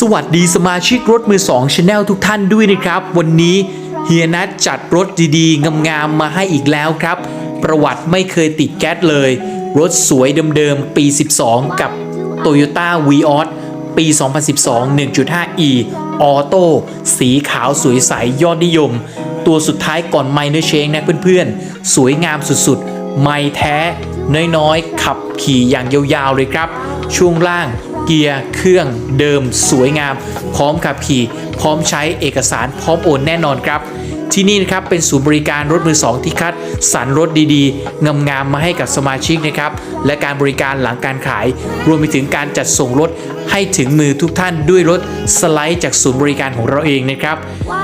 สวัสดีสมาชิกรถมือ2 Channel ทุกท่านด้วยนะครับ วันนี้เฮียนัทจัดรถดีๆ งามๆ มาให้อีกแล้วครับ ประวัติไม่เคยติดแก๊สเลย รถสวยเดิมๆ ปี 12 กับ Toyota v ีออปี 2012 1.5e ออโต้สีขาวสวยใสยอดนิยม ตัวสุดท้ายก่อนไมเนอร์เชงนะเพื่อนๆ สวยงามสุดๆ ไม่แท้ น้อยๆ ขับขี่อย่างยาวๆเลยครับ ช่วงล่าง เกียร์เครื่องเดิมสวยงาม พร้อมขับขี่พร้อมใช้เอกสารพร้อมโอนแน่นอนครับที่นี่นะครับเป็นศูนย์บริการรถมือสองที่คัดสรรรถดีๆ งามๆมาให้กับสมาชิกนะครับและการบริการหลังการขาย รวมไปถึงการจัดส่งรถให้ถึงมือทุกท่านด้วยรถสไลด์จากศูนย์บริการของเราเองนะครับ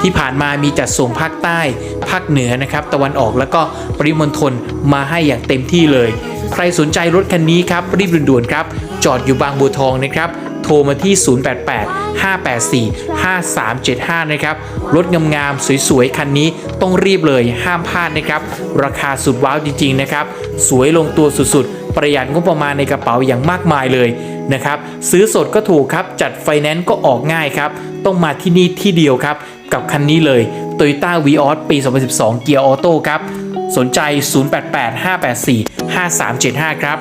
ที่ผ่านมามีจัดส่งภาคใต้ ภาคเหนือนะครับ ตะวันออกแล้วก็ปริมณฑลมาให้อย่างเต็มที่เลย ใครสนใจรถคันนี้ครับรีบด่วนๆครับ จอดอยู่บางบัวทองนะครับโทรมาที่ 088 584 5375 นะครับ รถงามๆ สวยๆ คันนี้ต้องรีบเลยห้ามพลาดนะครับ ราคาสุดว้าวจริงๆ นะครับ สวยลงตัวสุดๆ ประหยัดงบประมาณในกระเป๋าอย่างมากมายเลยนะครับ ซื้อสดก็ถูกครับ จัดไฟแนนซ์ก็ออกง่ายครับ ต้องมาที่นี่ที่เดียวครับ กับคันนี้เลย Toyota v ีออปี 2012 เกียร์ออโต้ครับ สนใจ 088 584 5375 ครับ